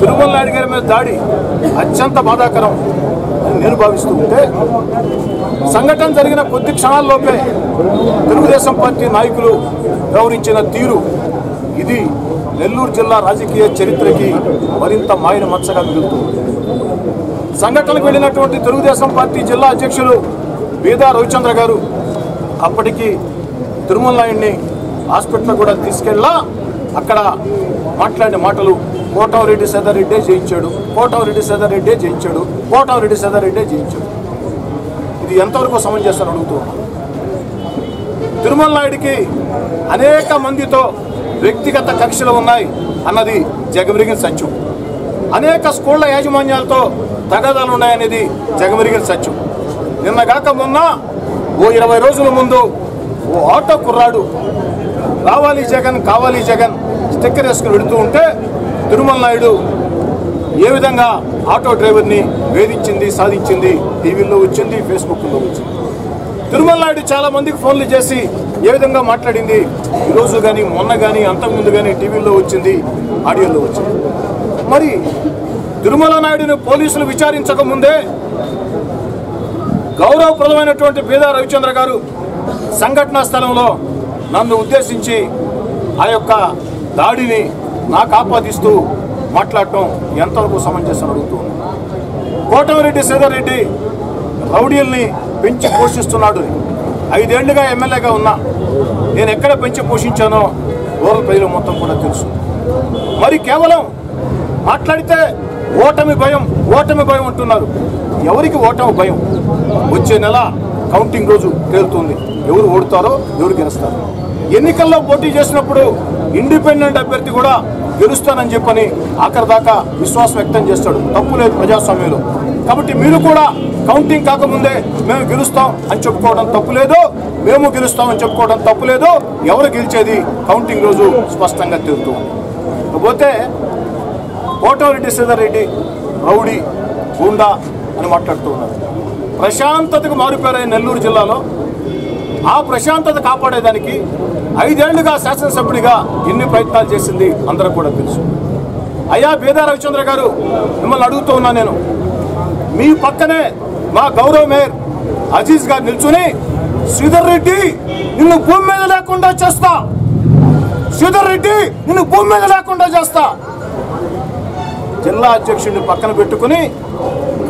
తిరుమల నాయుడు గారి మీద దాడి అత్యంత బాధాకరం అని నేను భావిస్తూ ఉంటే సంఘటన జరిగిన కొద్ది క్షణాల్లోపే తెలుగుదేశం పార్టీ నాయకులు వ్యవహరించిన తీరు ఇది నెల్లూరు జిల్లా రాజకీయ చరిత్రకి మరింత మాయన మచ్చగా మిగులుతుంది. సంఘటనకు వెళ్ళినటువంటి తెలుగుదేశం పార్టీ జిల్లా అధ్యక్షులు బీదా రవిచంద్ర గారు అప్పటికి తిరుమల నాయుడిని హాస్పిటల్ కూడా తీసుకెళ్ళా అక్కడ మాట్లాడిన మాటలు కోటంరెడ్డి సదారెడ్డే జయించాడు కోటంరెడ్డి సదారెడ్డే జయించాడు కోటంరెడ్డి సదారెడ్డే జయించాడు. ఇది ఎంతవరకు సమంజసం అడుగుతూ తిరుమల నాయుడికి అనేక మందితో వ్యక్తిగత కక్షలు ఉన్నాయి అన్నది జగమెరిగిన సత్యం. అనేక స్కూళ్ళ యాజమాన్యాలతో తగాదాలు ఉన్నాయనేది జగమెరిగిన సత్యం. నిన్నగాక మొన్న ఓ ఇరవై రోజుల ముందు ఓ ఆటో కుర్రాడు రావాలి జగన్ కావాలి జగన్ స్టిక్కర్ వేసుకుని వెళుతూ ఉంటే తిరుమల నాయుడు ఏ విధంగా ఆటో డ్రైవర్ని వేధించింది సాధించింది టీవీల్లో వచ్చింది ఫేస్బుక్లో వచ్చింది. తిరుమల నాయుడు చాలా మందికి ఫోన్లు చేసి ఏ విధంగా మాట్లాడింది? ఈరోజు కానీ మొన్న కానీ అంతకుముందు కానీ టీవీలో వచ్చింది ఆడియోలో వచ్చింది. మరి తిరుమల నాయుడుని పోలీసులు విచారించక ముందే గౌరవప్రదమైనటువంటి బీదా రవిచంద్ర గారు సంఘటనా స్థలంలో నన్ను ఉద్దేశించి ఆ యొక్క దాడిని నాకు ఆపాదిస్తూ మాట్లాడటం ఎంతవరకు సమంజసం అడుగుతూ కోటమిరెడ్డి శ్రీధర్ రౌడీల్ని పెంచి పోషిస్తున్నాడు. ఐదేళ్ళుగా ఎమ్మెల్యేగా ఉన్నా నేను ఎక్కడ పెంచి పోషించానో రూరల్ ప్రజలు మొత్తం కూడా తెలుసు. మరి కేవలం మాట్లాడితే ఓటమి భయం ఓటమి భయం అంటున్నారు. ఎవరికి ఓటమి భయం? వచ్చే నెల కౌంటింగ్ రోజు తేలుతుంది. ఎవరు ఓడుతారో ఎవరు గెలుస్తారో. ఎన్నికల్లో పోటీ చేసినప్పుడు ఇండిపెండెంట్ అభ్యర్థి కూడా గెలుస్తానని చెప్పని ఆఖరి దాకా విశ్వాసం వ్యక్తం చేస్తాడు. తప్పు లేదు ప్రజాస్వామ్యంలో. కాబట్టి మీరు కూడా కౌంటింగ్ కాకముందే మేము గెలుస్తాం అని చెప్పుకోవడం తప్పు లేదు. మేము గెలుస్తాం అని చెప్పుకోవడం తప్పు లేదు. ఎవరు గెలిచేది కౌంటింగ్ రోజు స్పష్టంగా తెలుతూ పోతే కోటమిరెడ్డి శ్రీధర్రెడ్డి రౌడీ గూండా అని మాట్లాడుతూ ఉన్నారు. ప్రశాంతతకు మారిపోయారు నెల్లూరు జిల్లాలో ఆ ప్రశాంతత కాపాడేదానికి ఐదేళ్ళుగా శాసనసభ్యుడిగా ఎన్ని ప్రయత్నాలు చేసింది అందరూ కూడా తెలుసు. అయ్యా బేదా రవిచంద్ర గారు మిమ్మల్ని అడుగుతూ ఉన్నా నేను. మీ పక్కనే మా గౌరవ మేయర్ అజీజ్ గారు నిల్చుని శ్రీధర్ రెడ్డి నిన్ను భూమి మీద లేకుండా చేస్తా. శ్రీధర్ రెడ్డి నిన్ను భూమి మీద లేకుండా చేస్తా. జిల్లా అధ్యక్షుడిని పక్కన పెట్టుకుని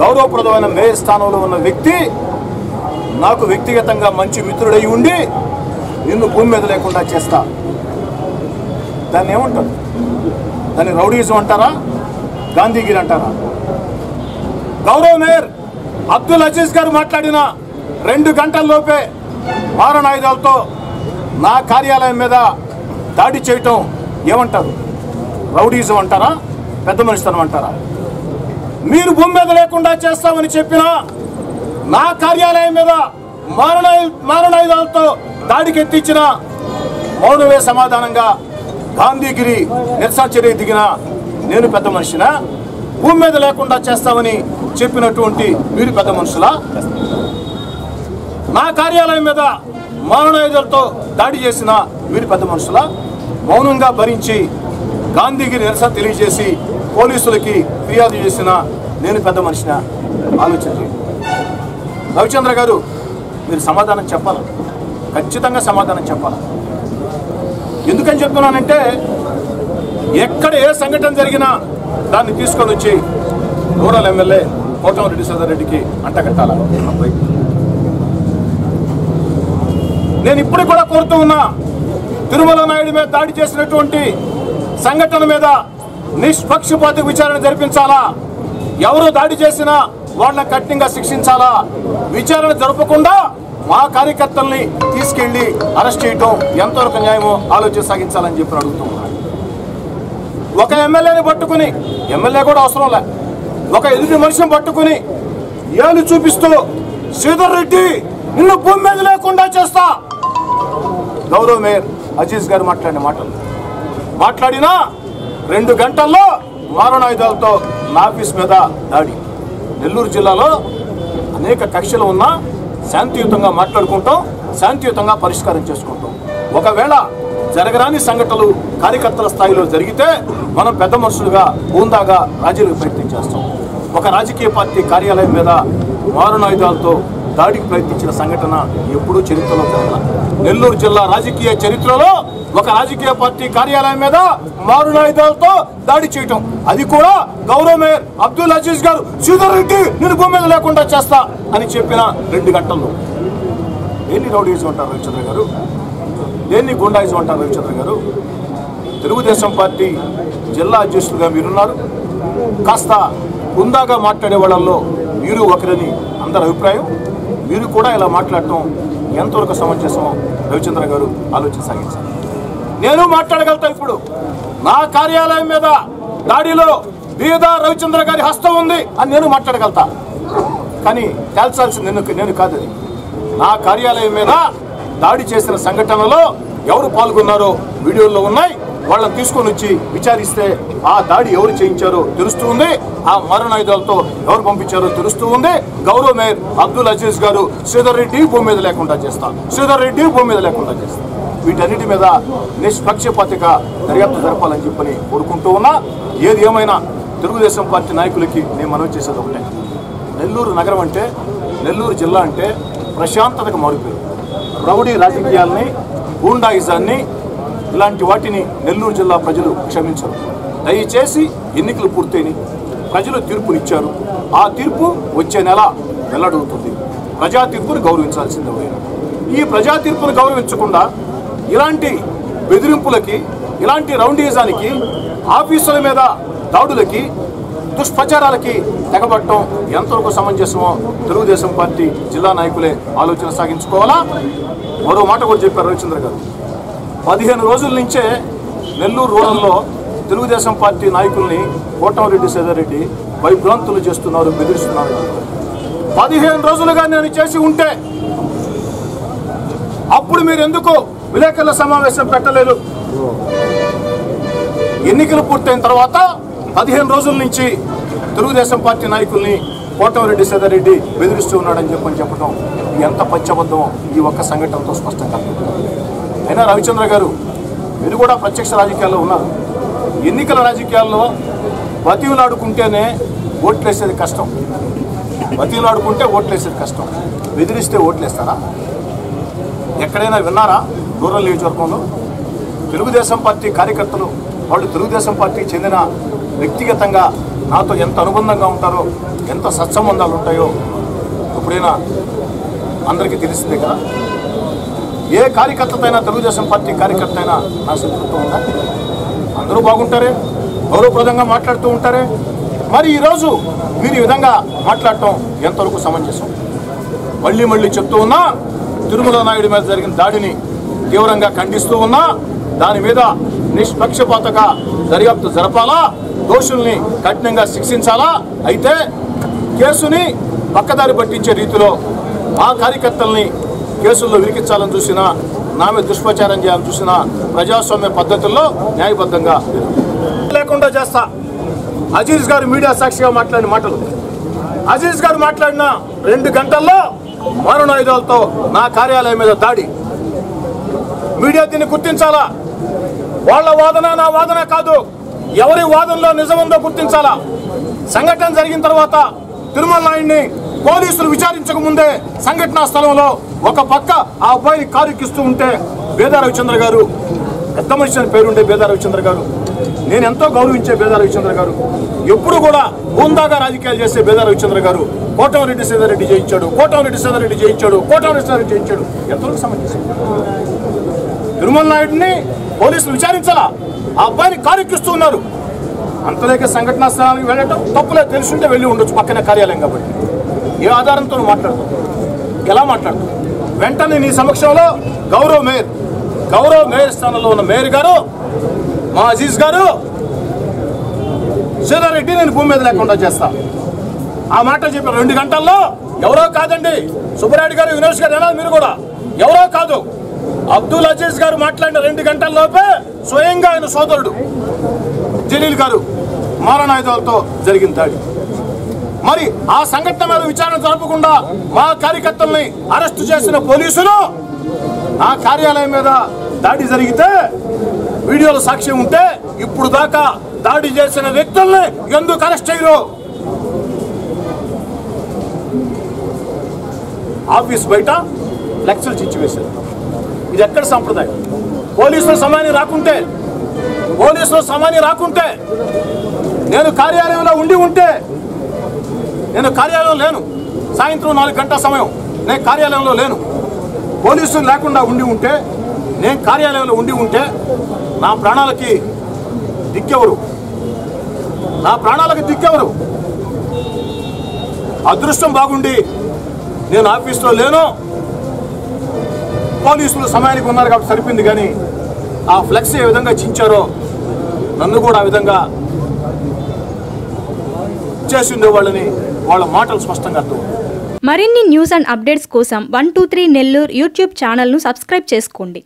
గౌరవప్రదమైన మేయర్ స్థానంలో ఉన్న వ్యక్తి నాకు వ్యక్తిగతంగా మంచి మిత్రుడై ఉండి నిన్ను భూమి మీద లేకుండా చేస్తా. దాన్ని ఏమంటారు? దాన్ని రౌడీజం అంటారా? గాంధీగిరి అంటారా? గౌరవ మేయర్ అబ్దుల్ అజీజ్ గారు మాట్లాడిన రెండు గంటల్లోపే మారణాయుధాలతో నా కార్యాలయం మీద దాడి చేయటం ఏమంటారు? రౌడీజం అంటారా? పెద్ద మనిషితనం అంటారా? మీరు భూమి మీద లేకుండా చేస్తామని చెప్పినా నా కార్యాలయం మీద మారణాయు మారణాయుధాలతో దాడికెత్తించిన మౌనవే సమాధానంగా గాంధీగిరి నిరసన చర్య దిగిన నేను పెద్ద మనిషిన? భూమి మీద లేకుండా చేస్తామని చెప్పినటువంటి మీరు పెద్ద మనుషులా? నా కార్యాలయం మీద మారణాయుధాలతో దాడి చేసిన మీరు పెద్ద మనుషులా? మౌనంగా భరించి గాంధీగిరి నిరసన తెలియజేసి పోలీసులకి ఫిర్యాదు చేసిన నేను పెద్ద మనిషిన? ఆలోచించి రవిచంద్ర గారు మీరు సమాధానం చెప్పాలి. ఖచ్చితంగా సమాధానం చెప్పాలి. ఎందుకని చెప్తున్నానంటే ఎక్కడ ఏ సంఘటన జరిగినా దాన్ని తీసుకొని వచ్చి రూరల్ ఎమ్మెల్యే కోటమరెడ్డి సోదరెడ్డికి అంటగట్టాల నేను ఇప్పుడు కూడా కోరుతూ ఉన్నా తిరుమల నాయుడు మీద దాడి చేసినటువంటి సంఘటన మీద నిష్పక్షపాత విచారణ జరిపించాలా? ఎవరు దాడి చేసినా వాళ్ళని కఠినంగా శిక్షించాలా? విచారణ జరపకుండా మా కార్యకర్తల్ని తీసుకెళ్ళి అరెస్ట్ చేయటం ఎంతవరకు న్యాయమో ఆలోచన సాగించాలని చెప్పి అడుగుతున్నాను ఒక ఎమ్మెల్యేని పట్టుకుని ఎమ్మెల్యే కూడా అవసరం లే ఒక ఎదుటి మనిషిని పట్టుకుని ఏలు చూపిస్తూ శ్రీధర్ రెడ్డి నిన్ను భూమి మీద లేకుండా చేస్తా. గౌరవ మేయర్ అజీజ్ గారు మాట్లాడిన మాటలు. మాట్లాడినా రెండు గంటల్లో మారణాయుధాలతో నా ఆఫీస్ మీద దాడి. నెల్లూరు జిల్లాలో అనేక కక్షలు ఉన్నా శాంతియుతంగా మాట్లాడుకుంటాం శాంతియుతంగా పరిష్కారం చేసుకుంటాం. ఒకవేళ జరగరాని సంఘటనలు కార్యకర్తల స్థాయిలో జరిగితే మనం పెద్ద మనుషులుగా హూందాగా రాజీలకు ప్రయత్నం చేస్తాం. ఒక రాజకీయ పార్టీ కార్యాలయం మీద మారణాయుధాలతో దాడికి ప్రయత్నించిన సంఘటన ఎప్పుడూ చరిత్రలో జరగల నెల్లూరు జిల్లా రాజకీయ చరిత్రలో ఒక రాజకీయ పార్టీ కార్యాలయం మీద మారునాయుధాలతో దాడి చేయటం. అది కూడా గౌరవ మేయర్ అబ్దుల్ అజీజ్ గారు శ్రీధర్ రెడ్డి నేను భూమి మీద లేకుండా చేస్తా అని చెప్పిన రెండు గంటల్లో. ఎన్ని రౌడీజం అంటారు రవిచంద్ర గారు? దేన్ని గుండాయిజం అంటారు రవిచంద్ర గారు? తెలుగుదేశం పార్టీ జిల్లా అధ్యక్షులుగా మీరున్నారు. కాస్త హుందాగా మాట్లాడే వాళ్ళల్లో మీరు ఒకరని అందరి అభిప్రాయం. మీరు కూడా ఇలా మాట్లాడటం ఎంతవరకు సమంజసమో రవిచంద్ర గారు ఆలోచన సాగించాలి నేను మాట్లాడగలుగుతా ఇప్పుడు. నా కార్యాలయం మీద దాడిలో బీదా రవిచంద్ర గారి హస్తం ఉంది అని నేను మాట్లాడగలుగుతా. కానీ తేల్చాల్సింది నేను నేను కాదు నా కార్యాలయం మీద దాడి చేసిన సంఘటనలో ఎవరు పాల్గొన్నారో వీడియోల్లో ఉన్నాయి. వాళ్ళని తీసుకొని వచ్చి విచారిస్తే ఆ దాడి ఎవరు చేయించారో తెలుస్తూ ఉంది. ఆ మరణాయుధాలతో ఎవరు పంపించారో తెలుస్తూ ఉంది. గౌరవ మేయర్ అబ్దుల్ అజీజ్ గారు శ్రీధర్ రెడ్డి భూమి మీద లేకుండా చేస్తా. శ్రీధర్ రెడ్డి భూమి మీద లేకుండా చేస్తా. వీటన్నిటి మీద నిష్పక్షపాతిగా దర్యాప్తు జరపాలని చెప్పని కోరుకుంటూ ఉన్నా. ఏది ఏమైనా తెలుగుదేశం పార్టీ నాయకులకి నేను మనవి చేసేది ఒకటే. నెల్లూరు నగరం అంటే నెల్లూరు జిల్లా అంటే ప్రశాంతతకు మారిపోయింది. రౌడీ రాజకీయాల్ని గూండాయిజాన్ని ఇలాంటి వాటిని నెల్లూరు జిల్లా ప్రజలు క్షమించరు. దయచేసి ఎన్నికలు పూర్తయినాయి. ప్రజలు తీర్పునిచ్చారు. ఆ తీర్పు వచ్చే నెల వెల్లడవుతుంది. ప్రజా తీర్పును గౌరవించాల్సిందే ఈ ప్రజా తీర్పును గౌరవించకుండా ఇలాంటి బెదిరింపులకి ఇలాంటి రౌండీజానికి ఆఫీసుల మీద దాడులకి దుష్ప్రచారాలకి తెగబట్టడం ఎంతవరకు సమంజసమో తెలుగుదేశం పార్టీ జిల్లా నాయకులే ఆలోచన సాగించుకోవాలా? మరో మాట కూడా చెప్పారు రవిచంద్ర గారు. పదిహేను రోజుల నుంచే నెల్లూరు రూరల్లో తెలుగుదేశం పార్టీ నాయకుల్ని కోటమిరెడ్డి సేదారెడ్డి భయభ్రాంతులు చేస్తున్నారు బెదిరిస్తున్నారు. పదిహేను రోజులుగా నేను చేసి ఉంటే అప్పుడు మీరు ఎందుకు విలేకరుల సమావేశం పెట్టలేదు? ఎన్నికలు పూర్తయిన తర్వాత పదిహేను రోజుల నుంచి తెలుగుదేశం పార్టీ నాయకుల్ని కోటమిరెడ్డి సేదారెడ్డి బెదిరిస్తూ ఉన్నాడని చెప్పని చెప్పడం ఎంత పచ్చబద్ధమో ఈ ఒక్క సంఘటనతో స్పష్టంగా అయినా రవిచంద్ర గారు మీరు కూడా ప్రత్యక్ష రాజకీయాల్లో ఉన్నారు. ఎన్నికల రాజకీయాల్లో బతివులాడుకుంటేనే ఓట్లేసేది కష్టం. బతివులాడుకుంటే ఓట్లేసేది కష్టం. బెదిరిస్తే ఓట్లేస్తారా? ఎక్కడైనా విన్నారా రూరల్ నియోజకవర్గంలో? తెలుగుదేశం పార్టీ కార్యకర్తలు వాళ్ళు తెలుగుదేశం పార్టీకి చెందిన వ్యక్తిగతంగా నాతో ఎంత అనుబంధంగా ఉంటారో ఎంత సత్సంబంధాలు ఉంటాయో ఎప్పుడైనా అందరికీ తెలిసిందే కదా. ఏ కార్యకర్తతైనా తెలుగుదేశం పార్టీ కార్యకర్త అయినా నా శత్రుత్వం ఉందా? అందరూ బాగుంటారే? గౌరవప్రదంగా మాట్లాడుతూ ఉంటారే? మరి ఈరోజు మీరు ఈ విధంగా మాట్లాడటం ఎంతవరకు సమంజసం? మళ్ళీ మళ్ళీ చెప్తూ ఉన్నా తిరుమల నాయుడు మీద జరిగిన దాడిని తీవ్రంగా ఖండిస్తూ ఉన్నా దాని మీద నిష్పక్షపాతగా దర్యాప్తు జరపాలా? దోషుల్ని కఠినంగా శిక్షించాలా? అయితే కేసుని పక్కదారి పట్టించే రీతిలో మా కార్యకర్తల్ని కేసుల్లో విరికించాలని చూసినా నామే దుష్ప్రచారం చేయాలని చూసినా ప్రజాస్వామ్య పద్ధతుల్లో న్యాయబద్ధంగా లేకుండా చేస్తా. అజీజ్ గారు మీడియా సాక్షిగా మాట్లాడిన మాటలు. అజీజ్ గారు మాట్లాడిన రెండు గంటల్లో మారణాయుధాలతో నా కార్యాలయం మీద దాడి. మీడియా దీన్ని గుర్తించాలా? వాళ్ళ వాదన నా వాదన కాదు. ఎవరి వాదనలో నిజముందో గుర్తించాలా? సంఘటన జరిగిన తర్వాత తిరుమల నాయుడిని పోలీసులు విచారించక ముందే సంఘటనా స్థలంలో ఒక పక్క ఆ అబ్బాయిని కారుకిస్తూ ఉంటే బేదా రవిచంద్ర గారు పెద్ద మనిషి అని పేరుండే బేదా రవిచంద్ర గారు నేను ఎంతో గౌరవించే బేదా రవిచంద్ర గారు ఎప్పుడు కూడా బూందాగా రాజకీయాలు చేసే బేదా రవిచంద్ర గారు కోటమిరెడ్డి సీతారెడ్డి జయించాడు కోటమిరెడ్డి సీతారెడ్డి జయించాడు కోటమిరెడ్డి సీతారెడ్డి జయించాడు. ఎంతవరకు సంబంధించింది? తిరుమల నాయుడిని పోలీసులు విచారించాలా? ఆ అబ్బాయిని కారెక్కిస్తూ ఉన్నారు. అంతలేక సంఘటనా స్థలానికి వెళ్ళటం తప్పులే తెలుసుంటే వెళ్ళి ఉండొచ్చు పక్కనే కార్యాలయం కాబట్టి. ఏ ఆధారంతో నువ్వు ఎలా మాట్లాడతావు వెంటనే నీ సమక్షంలో గౌరవ్ మేయర్ గౌరవ్ మేయర్ స్థానంలో ఉన్న మేయర్ గారు మా అజీజ్ గారు సీతారెడ్డి నేను భూమి మీద లేకుండా చేస్తా. ఆ మాట చెప్పిన రెండు గంటల్లో ఎవరో కాదండి సుబ్బరాయుడు గారు వినోష్ గారు ఎలా మీరు కూడా. ఎవరో కాదు అబ్దుల్ అజీజ్ గారు మాట్లాడిన రెండు గంటల లోపే స్వయంగా ఆయన సోదరుడు జలీల్ గారు మారణాయుధాలతో జరిగిన దాడి. మరి ఆ సంఘటన మీద విచారణ జరపకుండా మా కార్యకర్తల్ని అరెస్టు చేసిన పోలీసులు ఆ కార్యాలయం మీద దాడి జరిగితే వీడియోలో సాక్ష్యం ఉంటే ఇప్పుడు దాకా దాడి చేసిన వ్యక్తుల్ని ఎందుకు అరెస్ట్ చేయరు? ఆఫీస్ బయట ఫ్లెక్సులు చిచ్చివేశారు ఇది ఎక్కడ సంప్రదాయం? పోలీసుల సమయాన్ని రాకుంటే పోలీసుల సమయాన్ని రాకుంటే నేను కార్యాలయంలో ఉండి ఉంటే నేను కార్యాలయం లేను. సాయంత్రం నాలుగు గంటల సమయం నేను కార్యాలయంలో లేను. పోలీసులు లేకుండా ఉండి ఉంటే నేను కార్యాలయంలో ఉండి ఉంటే నా ప్రాణాలకి దిక్కెవరు? నా ప్రాణాలకి దిక్కెవరు? అదృష్టం బాగుండి నేను ఆఫీస్లో లేను. పోలీసులు సమయానికి ఉన్నారు కాబట్టి సరిపోయింది కానీ ఆ ఫ్లెక్స్ ఏ విధంగా చించారో నన్ను కూడా ఆ విధంగా చేసి ఉండేవాళ్ళని వాళ్ళ మాటలు స్పష్టంగా అర్థం మరిన్ని న్యూస్ అండ్ అప్డేట్స్ కోసం one two three Nellore YouTube ఛానల్ను సబ్స్క్రైబ్ చేసుకోండి.